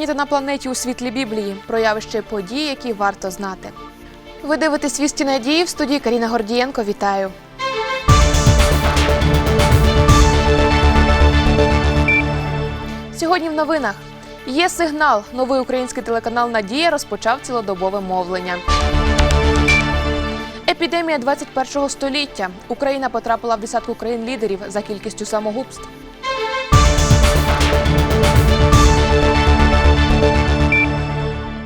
Україні та на планеті у світлі Біблії, про явище подій, які варто знати. Ви дивитесь «Вісті надії» в студії Каріна Гордієнко. Вітаю. Сьогодні в новинах є сигнал. Новий український телеканал Надія розпочав цілодобове мовлення. Епідемія 21 століття. Україна потрапила в десятку країн-лідерів за кількістю самогубств.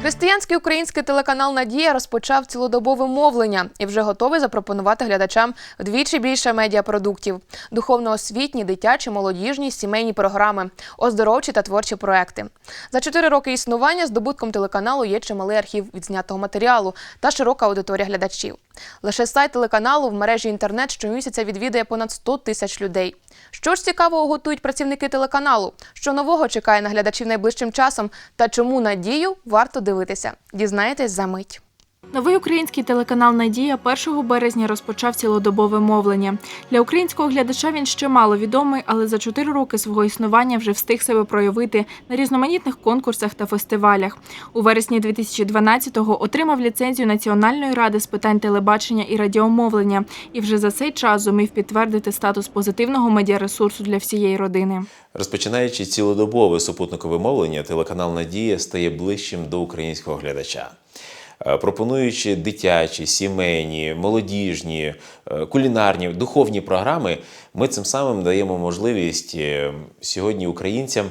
Християнський український телеканал Надія розпочав цілодобове мовлення і вже готовий запропонувати глядачам вдвічі більше медіапродуктів: духовно-освітні, дитячі, молодіжні, сімейні програми, оздоровчі та творчі проекти. За чотири роки існування здобутком телеканалу є чималий архів відзнятого матеріалу та широка аудиторія глядачів. Лише сайт телеканалу в мережі інтернет щомісяця відвідує понад 100 тисяч людей. Що ж цікавого готують працівники телеканалу? Що нового чекає на глядачів найближчим часом? Та чому надію варто дивитися? Дізнаєтесь за мить. Новий український телеканал Надія 1 березня розпочав цілодобове мовлення. Для українського глядача він ще мало відомий, але за 4 роки свого існування вже встиг себе проявити на різноманітних конкурсах та фестивалях. У вересні 2012-го отримав ліцензію Національної ради з питань телебачення і радіомовлення і вже за цей час зумів підтвердити статус позитивного медіаресурсу для всієї родини. Розпочинаючи цілодобове супутникове мовлення, телеканал Надія стає ближчим до українського глядача. Е, Пропонуючи дитячі, сімейні, молодіжні, е, кулінарні, духовні програми, ми цим самим даємо можливість е, сьогодні українцям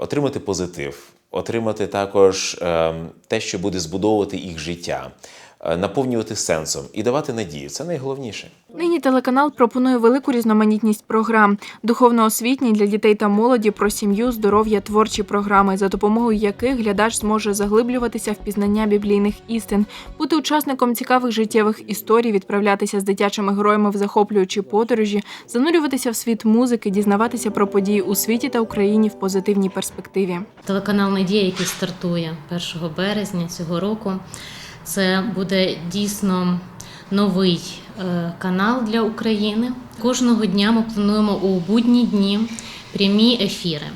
отримати позитив, отримати також е, те, що буде збудовувати їх життя, наповнювати сенсом і давати надію. Це найголовніше. Нині телеканал пропонує велику різноманітність програм, духовно-освітні для дітей та молоді про сім'ю, здоров'я, творчі програми, за допомогою яких глядач зможе заглиблюватися в пізнання біблійних істин, бути учасником цікавих життєвих історій, відправлятися з дитячими героями в захоплюючі подорожі, занурюватися в світ музики, дізнаватися про події у світі та Україні в позитивній перспективі. Телеканал Надія, який стартує 1 березня цього року, це буде дійсно новий е, канал для України. Кожного дня ми плануємо у будні дні прямі ефіри.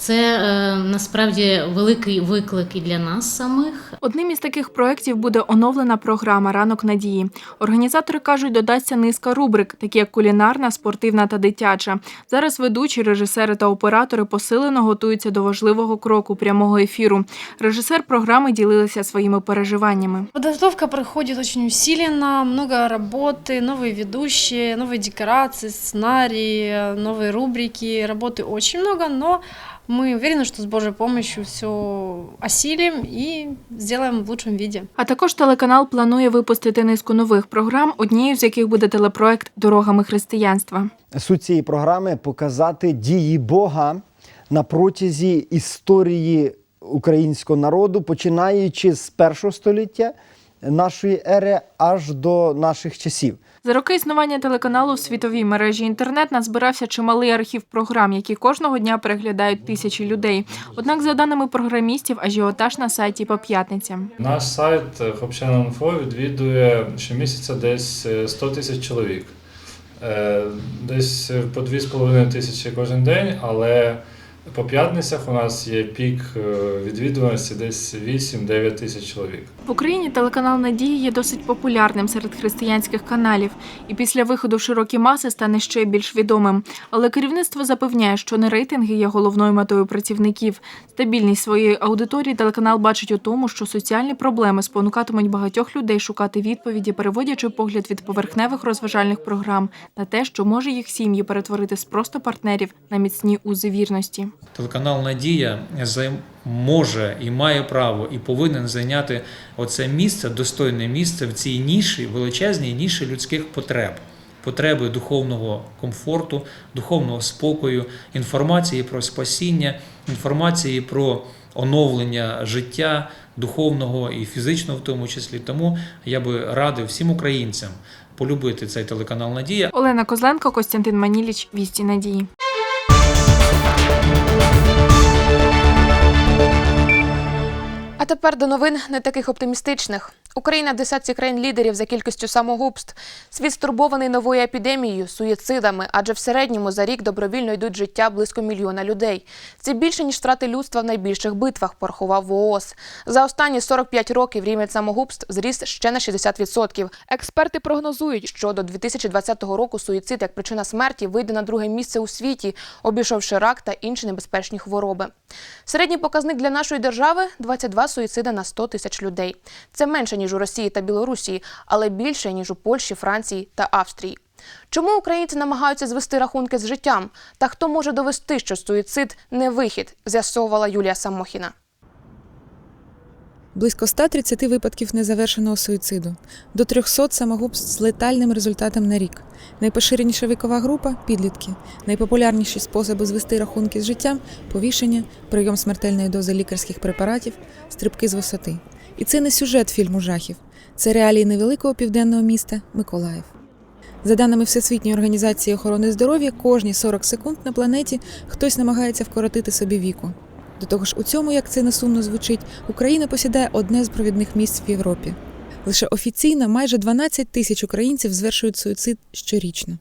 Це е, насправді великий виклик і для нас самих, Одним із таких проєктів буде оновлена програма Ранок надії. Організатори кажуть, додасться низка рубрик, такі як кулінарна, спортивна та дитяча. Зараз ведучі, режисери та оператори посилено готуються до важливого кроку прямого ефіру. Режисер програми ділилися своїми переживаннями. Подготовка проходит очень усиленно, много работы, новые ведущие, новые декорации, сценарии, новые рубрики, работы очень много, но мы уверены, что с Божьей помощью все осилим и сделаем в лучшем виде. А також телеканал планує випустити низку нових програм, однією з яких буде телепроект Дорогами християнства. Суть цієї програми показати дії Бога на протязі історії українського народу, починаючи з першого століття нашої ери аж до наших часів. За роки існування телеканалу в світовій мережі інтернет назбирався чималий архів програм, які кожного дня переглядають тисячі людей. Однак, за даними програмістів, ажіотаж на сайті по п'ятницям. Наш сайт е, Hopchannel.info відвідує щомісяця десь е, 100 тисяч чоловік. Е, Десь е, по 2,5 тисячі кожен день, але по п'ятницях у нас є пік е, відвідуваності десь 8-9 тисяч чоловік. В Україні телеканал Надії є досить популярним серед християнських каналів, і після виходу в широкі маси стане ще більш відомим. Але керівництво запевняє, що не рейтинги є головною метою працівників. Стабільність своєї аудиторії телеканал бачить у тому, що соціальні проблеми спонукатимуть багатьох людей шукати відповіді, переводячи погляд від поверхневих розважальних програм на те, що може їх сім'ї перетворити з просто партнерів на міцні узи вірності. Телеканал Надія може і має право і повинен зайняти оце місце, достойне місце в цій ніші, величезній ніші людських потреб. Потреби духовного комфорту, духовного спокою, інформації про спасіння, інформації про оновлення життя духовного і фізичного в тому числі. Тому я би радив всім українцям полюбити цей телеканал Надія. Олена Козленко, Костянтин Маніліч, Вісті Надії. А тепер до новин не таких оптимістичних. Україна в десятці країн лідерів за кількістю самогубств. Світ стурбований новою епідемією, суїцидами, адже в середньому за рік добровільно йдуть життя близько мільйона людей. Це більше ніж втрати людства в найбільших битвах, порахував ВООЗ. За останні 45 років рівень самогубств зріс ще на 60%. Експерти прогнозують, що до 2020 року суїцид як причина смерті вийде на друге місце у світі, обійшовши рак та інші небезпечні хвороби. Середній показник для нашої держави 22 суїциди на 100 тисяч людей. Це менше ніж у Росії та Білорусі, але більше ніж у Польщі, Франції та Австрії. Чому українці намагаються звести рахунки з життям? Та хто може довести, що суїцид не вихід? З'ясовувала Юлія Самохіна. Близько 130 випадків незавершеного суїциду, до 300 самогубств з летальним результатом на рік. Найпоширеніша вікова група підлітки. Найпопулярніші способи звести рахунки з життям повішення, прийом смертельної дози лікарських препаратів, стрибки з висоти. І це не сюжет фільму жахів, це реалії невеликого південного міста Миколаїв. За даними Всесвітньої організації охорони здоров'я, кожні 40 секунд на планеті хтось намагається вкоротити собі віку. До того ж, у цьому, як це не сумно звучить, Україна посідає одне з провідних місць в Європі. Лише офіційно майже 12 тисяч українців звершують суїцид щорічно.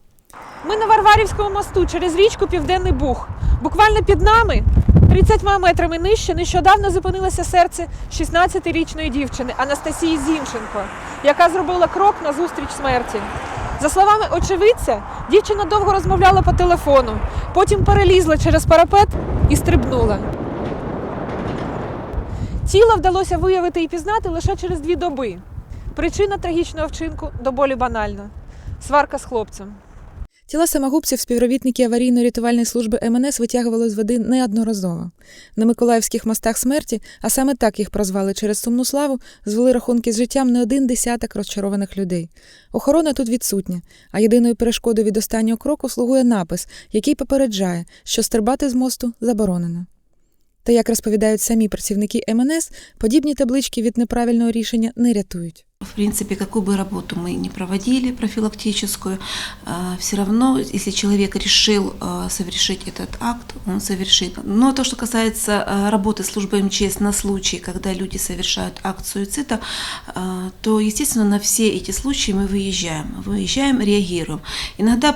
Ми на Варварівському мосту через річку Південний Буг. Буквально під нами, 30 метрами нижче, нещодавно зупинилося серце 16-річної дівчини Анастасії Зінченко, яка зробила крок назустріч смерті. За словами очевидця, дівчина довго розмовляла по телефону, потім перелізла через парапет і стрибнула. Тіло вдалося виявити і пізнати лише через дві доби. Причина трагічного вчинку до болі банальна сварка з хлопцем. Тіла самогубців співробітники аварійно-рятувальної служби МНС витягували з води неодноразово. На Миколаївських мостах смерті, а саме так їх прозвали через сумну славу, звели рахунки з життям не один десяток розчарованих людей. Охорона тут відсутня, а єдиною перешкодою від останнього кроку слугує напис, який попереджає, що стрибати з мосту заборонено. Та як розповідають самі працівники МНС, подібні таблички від неправильного рішення не рятують. В принципе, какую бы работу мы ни проводили профилактическую, все равно, если человек решил э, совершить этот акт, он совершит. Но то, что касается э, работы службы МЧС на случай, когда люди совершают акт суицида, э, то, естественно, на все эти случаи мы выезжаем. Выезжаем, реагируем. Иногда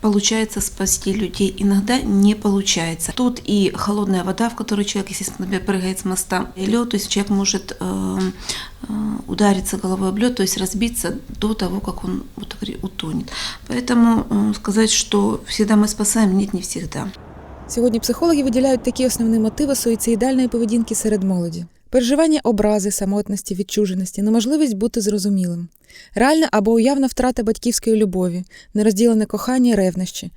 получается спасти людей, иногда не получается. Тут и холодная вода, в которой человек, естественно, прыгает с моста, и лед, то есть человек может э, э, удариться головой об лед, то есть разбиться до того, как он вот, говори, утонет. Поэтому э, сказать, что всегда мы спасаем, нет, не всегда. Сьогодні психологи виділяють такі основні мотиви суїцидальної поведінки серед молоді: переживання образи, самотності, відчуженості, неможливість бути зрозумілим, реальна або уявна втрата батьківської любові, нерозділене кохання, і ревнощі.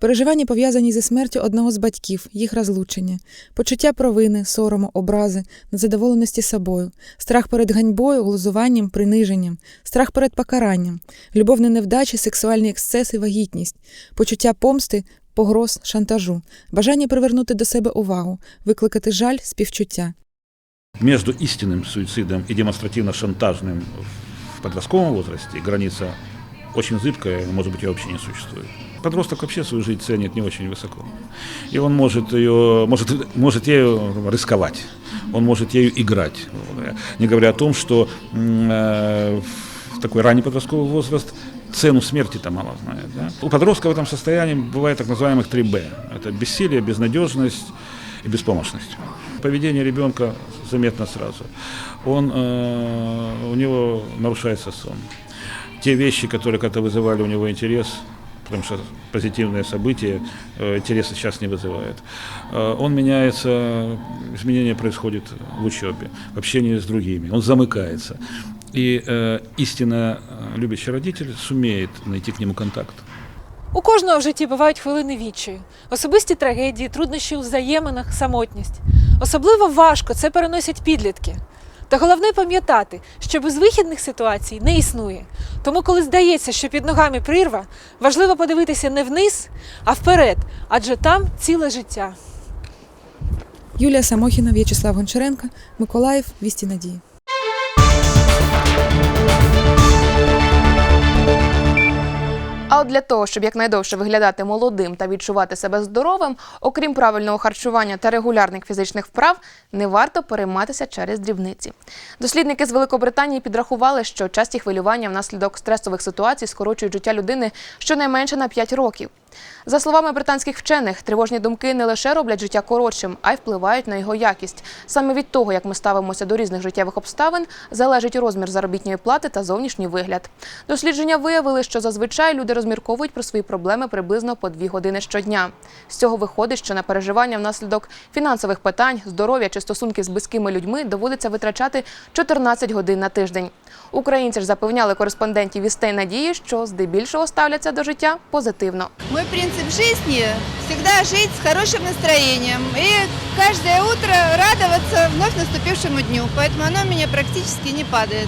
Переживання пов'язані зі смертю одного з батьків, їх розлучення, почуття провини, сорому, образи, незадоволеності собою, страх перед ганьбою, глузуванням, приниженням, страх перед покаранням, любовні невдачі, сексуальні ексцеси, вагітність, почуття помсти, погроз, шантажу, бажання привернути до себе увагу, викликати жаль, співчуття. Между истинным суицидом и демонстративно-шантажным в подростковом возрасте граница очень зыбкая, может быть, ее вообще не существует. Подросток вообще свою жизнь ценит не очень высоко. И он может, ее, может, может ею рисковать, он может ею играть. Не говоря о том, что э, в такой ранний подростковый возраст цену смерти-то мало знает. Да? У подростка в этом состоянии бывает так называемых 3Б. Это бессилие, безнадежность и беспомощность. Поведение ребенка заметно сразу. Он, э, у него нарушается сон. Те вещи, которые когда-то вызывали у него интерес, потому что позитивные события э, интереса сейчас не вызывают. Э, он меняется, изменения происходят в учебе, в общении с другими, он замыкается. И э, истинно э, любящий родитель сумеет найти к нему контакт. У кожного в житті бувають хвилини відчаю, особисті трагедії, труднощі у взаєминах, самотність. Особливо важко це переносять підлітки. Та головне пам'ятати, що безвихідних ситуацій не існує. Тому, коли здається, що під ногами прірва, важливо подивитися не вниз, а вперед, адже там ціле життя. Юлія Самохіна, В'ячеслав Гончаренко, Миколаїв, Вісті Надії. А от для того, щоб якнайдовше виглядати молодим та відчувати себе здоровим, окрім правильного харчування та регулярних фізичних вправ, не варто перейматися через дрібниці. Дослідники з Великобританії підрахували, що часті хвилювання внаслідок стресових ситуацій скорочують життя людини щонайменше на 5 років. За словами британських вчених, тривожні думки не лише роблять життя коротшим, а й впливають на його якість. Саме від того, як ми ставимося до різних життєвих обставин, залежить розмір заробітної плати та зовнішній вигляд. Дослідження виявили, що зазвичай люди розмірковують про свої проблеми приблизно по дві години щодня. З цього виходить, що на переживання внаслідок фінансових питань, здоров'я чи стосунків з близькими людьми доводиться витрачати 14 годин на тиждень. Українці ж запевняли кореспондентів вістей надії, що здебільшого ставляться до життя позитивно. Мой принцип жизни – всегда жить с хорошим настроением и каждое утро радоваться вновь наступившему дню. Поэтому оно у меня практически не падает.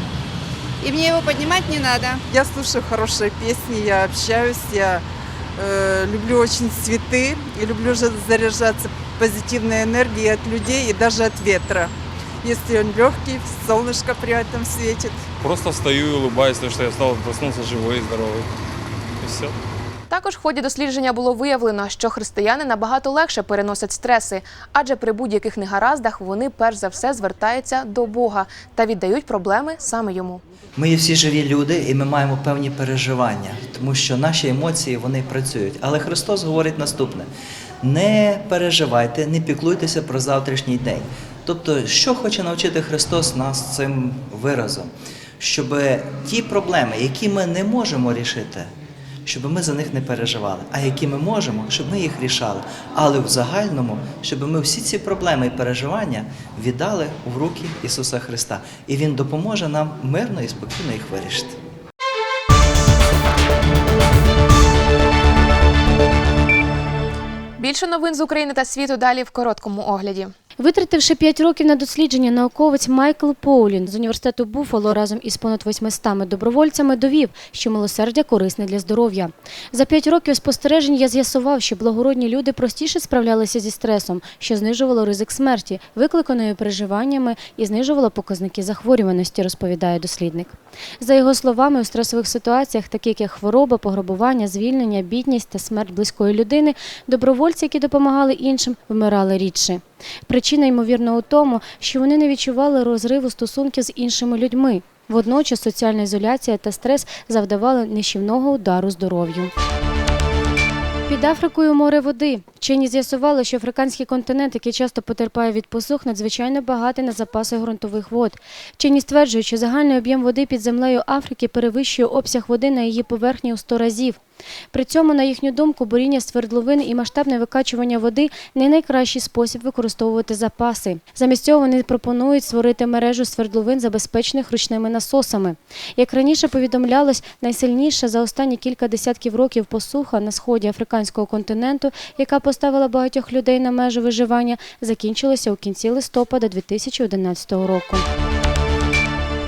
И мне его поднимать не надо. Я слушаю хорошие песни, я общаюсь, я э, люблю очень цветы и люблю заряжаться позитивной энергией от людей и даже от ветра. Если он легкий, солнышко при этом светит. Просто встаю и улыбаюсь, потому что я стал проснулся живой и здоровый. И все. Також в ході дослідження було виявлено, що християни набагато легше переносять стреси, адже при будь-яких негараздах вони перш за все звертаються до Бога та віддають проблеми саме йому. Ми є всі живі люди, і ми маємо певні переживання, тому що наші емоції вони працюють. Але Христос говорить наступне: не переживайте, не піклуйтеся про завтрашній день. Тобто, що хоче навчити Христос нас цим виразом, щоб ті проблеми, які ми не можемо рішити, щоб ми за них не переживали, а які ми можемо, щоб ми їх рішали. Але в загальному, щоб ми всі ці проблеми і переживання віддали в руки Ісуса Христа, і Він допоможе нам мирно і спокійно їх вирішити. Більше новин з України та світу далі в короткому огляді. Витративши 5 років на дослідження, науковець Майкл Поулін з університету Буфало разом із понад 800 добровольцями довів, що милосердя корисне для здоров'я. За 5 років спостережень я з'ясував, що благородні люди простіше справлялися зі стресом, що знижувало ризик смерті, викликаної переживаннями і знижувало показники захворюваності, розповідає дослідник. За його словами, у стресових ситуаціях, таких як хвороба, пограбування, звільнення, бідність та смерть близької людини, добровольці, які допомагали іншим, вмирали рідше. Причина, ймовірно, у тому, що вони не відчували розриву стосунків з іншими людьми. Водночас соціальна ізоляція та стрес завдавали нищівного удару здоров'ю. Під Африкою море води. Вчені з'ясували, що африканський континент, який часто потерпає від посух, надзвичайно багатий на запаси ґрунтових вод. Вчені стверджують, що загальний об'єм води під землею Африки перевищує обсяг води на її поверхні у 100 разів. При цьому, на їхню думку, буріння свердловин і масштабне викачування води не найкращий спосіб використовувати запаси. Замість цього вони пропонують створити мережу свердловин, забезпечених ручними насосами. Як раніше повідомлялось, найсильніша за останні кілька десятків років посуха на сході африканського континенту, яка поставила багатьох людей на межу виживання, закінчилася у кінці листопада 2011 року.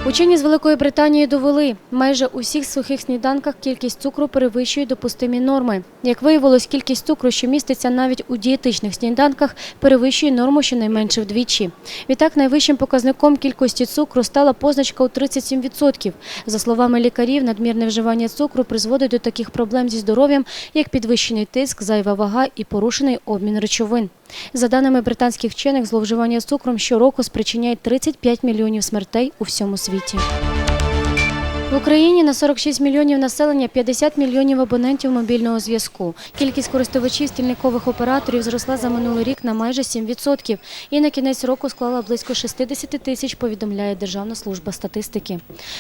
Учені з Великої Британії довели, майже у всіх сухих сніданках кількість цукру перевищує допустимі норми. Як виявилось, кількість цукру, що міститься навіть у дієтичних сніданках, перевищує норму щонайменше вдвічі. Відтак, найвищим показником кількості цукру стала позначка у 37%. За словами лікарів, надмірне вживання цукру призводить до таких проблем зі здоров'ям, як підвищений тиск, зайва вага і порушений обмін речовин. За даними британських вчених, зловживання цукром щороку спричиняє 35 мільйонів смертей у всьому світі. Україні на 46 мільйонів населення 50 мільйонів абонентів мобільного зв'язку. Кількість користувачів стільникових операторів зросла за минулий рік на майже 7% і на кінець року склала близько 60 тисяч, повідомляє Державна служба статистики.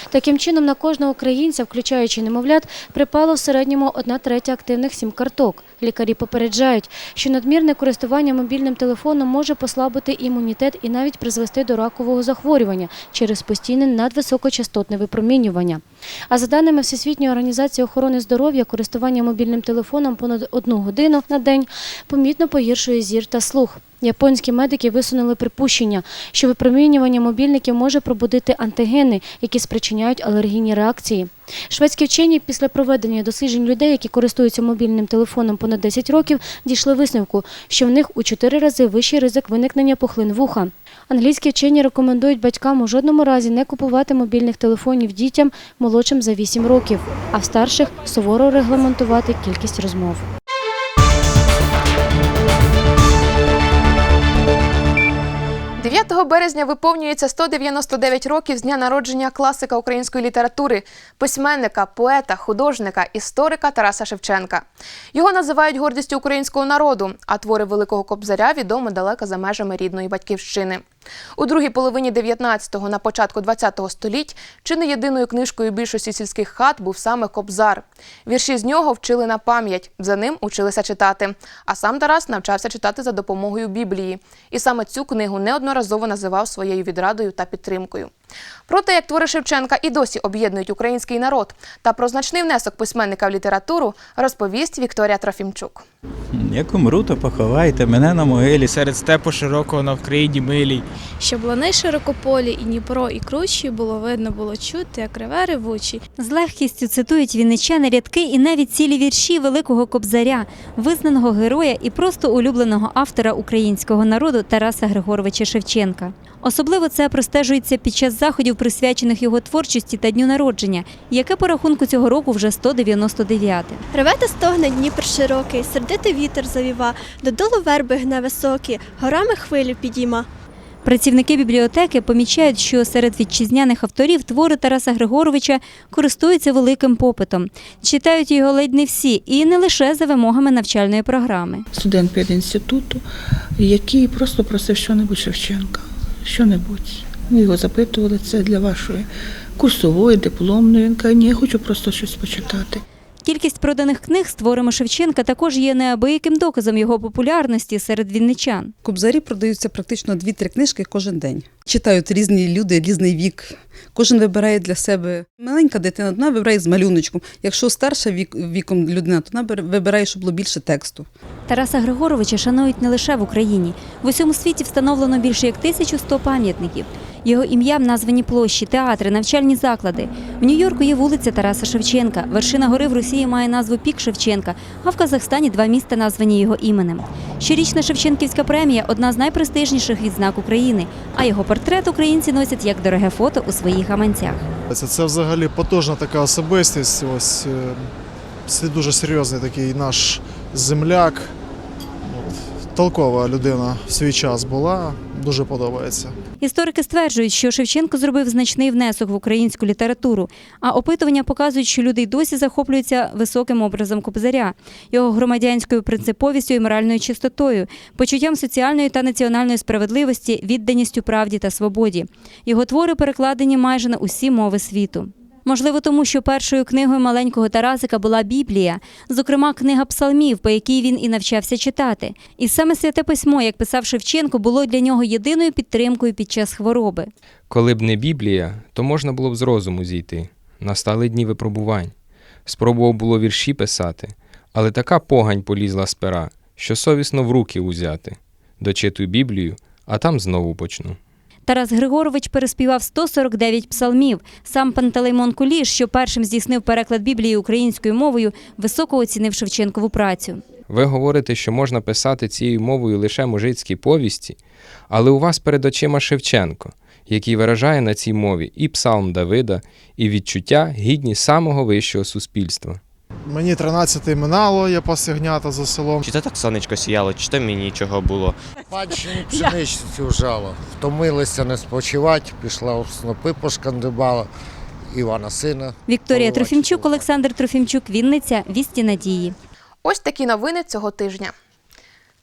Таким чином, на кожного українця, включаючи немовлят, припало в середньому одна третя активних сім-карток. Лікарі попереджають, що надмірне користування мобільним телефоном може послабити імунітет і навіть призвести до ракового захворювання через постійне надвисокочастотне випромінювання. А за даними Всесвітньої організації охорони здоров'я, користування мобільним телефоном понад одну годину на день помітно погіршує зір та слух. Японські медики висунули припущення, що випромінювання мобільників може пробудити антигени, які спричиняють алергійні реакції. Шведські вчені після проведення досліджень людей, які користуються мобільним телефоном понад 10 років, дійшли висновку, що в них у 4 рази вищий ризик виникнення пухлин вуха. Англійські вчені рекомендують батькам у жодному разі не купувати мобільних телефонів дітям молодшим за 8 років, а в старших суворо регламентувати кількість розмов. – 9 березня виповнюється 199 років з дня народження класика української літератури, письменника, поета, художника, історика Тараса Шевченка. Його називають гордістю українського народу, а твори Великого Кобзаря відомі далеко за межами рідної батьківщини. У другій половині 19-го, на початку 20-го століть, чи не єдиною книжкою більшості сільських хат був саме Кобзар. Вірші з нього вчили на пам'ять, за ним училися читати. А сам Тарас навчався читати за допомогою Біблії. І саме цю книгу неодноразово називав своєю відрадою та підтримкою. Про те, як твори Шевченка і досі об'єднують український народ, та про значний внесок письменника в літературу розповість Вікторія Трофімчук. Як умру, то поховайте мене на могилі серед степу широкого на Вкраїні милій. Щоб лани широкополі і Дніпро, і кручі було видно, було чути, як реве ревучі. З легкістю цитують вінничани рядки і навіть цілі вірші великого кобзаря, визнаного героя і просто улюбленого автора українського народу Тараса Григоровича Шевченка. Особливо це простежується під час заходів, присвячених його творчості та дню народження, яке по рахунку цього року вже 199. Реве та стогне Дніпр широкий, сердитий вітер завіва, додолу верби гне високі, горами хвилю підійма. Працівники бібліотеки помічають, що серед вітчизняних авторів твори Тараса Григоровича користуються великим попитом. Читають його ледь не всі, і не лише за вимогами навчальної програми. студент педінституту, який просто просив що-небудь Шевченка. Що-небудь. Ми його запитували, це для вашої курсової, дипломної. Він каже, ні, я хочу просто щось почитати. Кількість проданих книг з творами Шевченка також є неабияким доказом його популярності серед вінничан. Кобзарі продаються практично 2-3 книжки кожен день. Читають різні люди, різний вік. Кожен вибирає для себе маленька дитина, вона вибирає з малюночком. Якщо старша вік, віком людина, то вона вибирає, щоб було більше тексту. Тараса Григоровича шанують не лише в Україні. В усьому світі встановлено більше як 1100 пам'ятників. Його ім'ям названі площі, театри, навчальні заклади. В Нью-Йорку є вулиця Тараса Шевченка. Вершина гори в Росії має назву Пік Шевченка, а в Казахстані два міста названі його іменем. Щорічна Шевченківська премія одна з найпрестижніших відзнак України. А його портрет українці носять як дороге фото у своїх гаманцях. Це, це взагалі потужна така особистість. Ось е, це дуже серйозний такий наш земляк. Толкова людина в свій час була, дуже подобається. Історики стверджують, що Шевченко зробив значний внесок в українську літературу, а опитування показують, що люди й досі захоплюються високим образом Кобзаря, його громадянською принциповістю і моральною чистотою, почуттям соціальної та національної справедливості, відданістю правді та свободі. Його твори перекладені майже на усі мови світу. Можливо, тому що першою книгою маленького Тарасика була Біблія, зокрема книга псалмів, по якій він і навчався читати. І саме святе письмо, як писав Шевченко, було для нього єдиною підтримкою під час хвороби. Коли б не Біблія, то можна було б з розуму зійти. Настали дні випробувань. Спробував було вірші писати, але така погань полізла з пера, що совісно в руки узяти. Дочитую Біблію, а там знову почну. Тарас Григорович переспівав 149 псалмів. Сам Пантелеймон Куліш, що першим здійснив переклад Біблії українською мовою, високо оцінив Шевченкову працю. Ви говорите, що можна писати цією мовою лише мужицькі повісті, але у вас перед очима Шевченко, який виражає на цій мові і псалм Давида, і відчуття гідні самого вищого суспільства. Мені 13 минало, я пасигнята за селом. Чи то так сонечко сіяло, чи то мені чого було. Панщині пшеницю жало. Втомилися не спочивати, пішла в снопи пошкандибала Івана сина. Вікторія Трофімчук, Олександр Трофімчук, Вінниця, Вісті Надії. Ось такі новини цього тижня.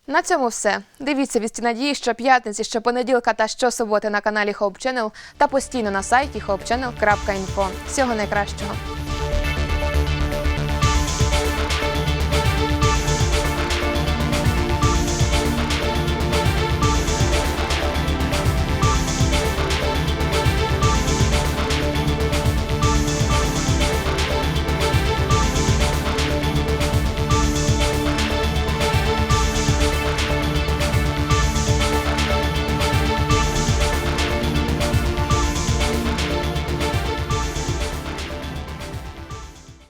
На цьому все. Дивіться «Вісті надії щоп'ятниці, щопонеділка та щосуботи на каналі Hope Channel та постійно на сайті hopechannel.info. Всього найкращого.